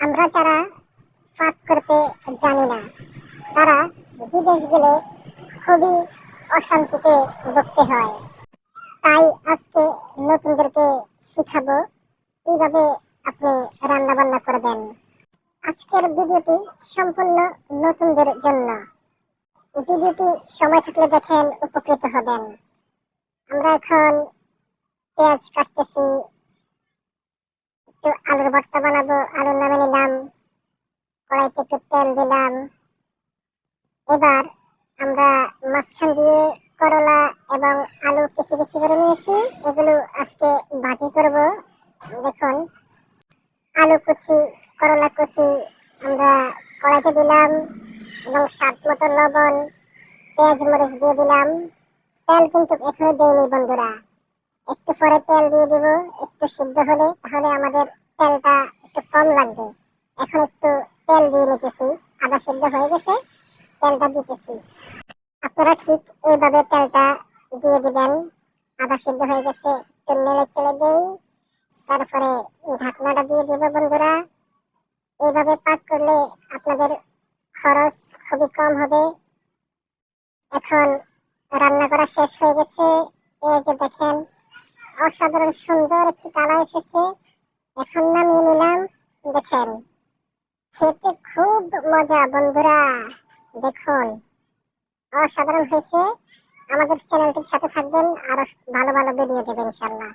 আমরা যারা পাক করতে জানি না, তারা বিদেশ গেলে খুবই অশান্তিতে ভুগতে হয়। তাই আজকে নতুনদেরকে শিখাবো কীভাবে আপনি রান্না বান্না করবেন। আজকের ভিডিওটি সম্পূর্ণ নতুনদের জন্য। ভিডিওটি সময় থাকলে দেখেন, উপকৃত হবেন। আমরা এখন পেঁয়াজ কাটতেছি একটু আলুর ভর্তা বানাবো আলু নামে নিলাম, কড়াইতে একটু তেল দিলাম। এবার আমরা মাঝখান দিয়ে করলা এবং আলু কিছু কিছু করে নিয়েছি। এগুলো আজকে ভাজি করব। দেখুন, আলু কুচি, করলা কুচি আমরা কড়াইতে দিলাম এবং স্বাদ মতো লবণ, পেঁয়াজ মরিচ দিয়ে দিলাম। তেল কিন্তু এখনও দেয়নি বন্ধুরা। একটু পরে তেল দিয়ে দিব, একটু সিদ্ধ হলে তাহলে আমাদের তেলটা একটু কম লাগবে। এখন একটু তেল দিয়ে নিতেছি, আদা সিদ্ধ হয়ে গেছে, তেলটা দিতেছি। আপনারা ঠিক এইভাবে তেলটা দিয়ে দিবেন। আদা সিদ্ধ হয়ে গেছে, একটু নেড়ে ছেড়ে দেই। তারপরে ঢাকনাটা দিয়ে দিব বন্ধুরা। এইভাবে পাক করলে আপনাদের খরচ খুবই কম হবে। এখন রান্না করা শেষ হয়ে গেছে। এই যে দেখেন অসাধারণ, সুন্দর একটি কালা এসেছে। এখন নামিয়ে নিলাম। দেখেন, খেতে খুব মজা, বন্ধুরা। দেখুন, অসাধারণ হয়েছে। আমাদের চ্যানেলটির সাথে থাকবেন, আরও ভালো ভালো ভিডিও দেবেন ইনশাল্লাহ।